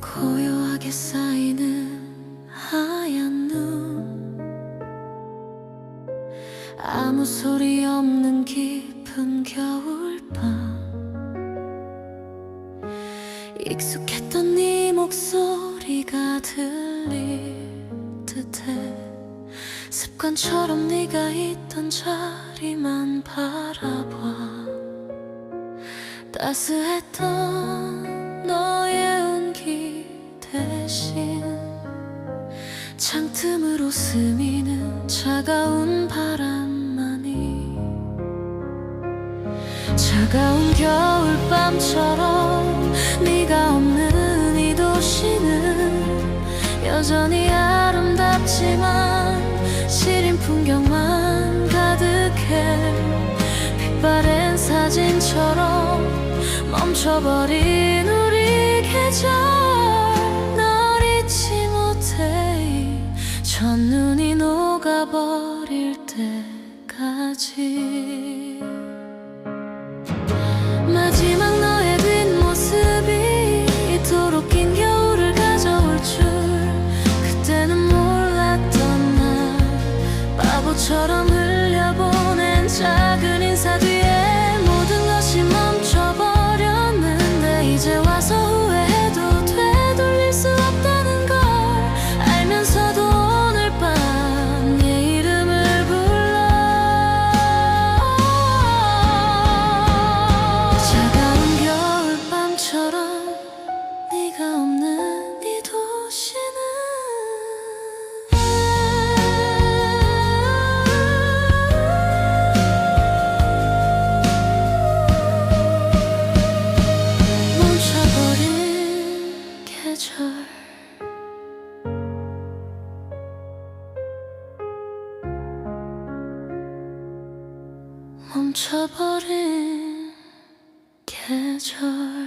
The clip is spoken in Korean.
고요하게 쌓이는 하얀 눈. 아무 소리 없는 깊은 겨울밤. 익숙했던 네 목소리가 들릴 듯해. 습관처럼 네가 있던 자리만 바라봐. 따스했던 너의 온기 대신 창틈으로 스미는 차가운 바람만이 차가운 겨울밤처럼 네가 없는 이 도시는 여전히 아름답지만 시린 풍경만 가득해 빛바랜 사진처럼 멈춰버린 우리 계절. 널 잊지 못해. 이 첫눈이 녹아버릴 때까지. 마지막 너의 뒷모습이 이토록 긴 겨울을 가져올 줄 그때는 몰랐던 날. 바보처럼 멈춰버린 계절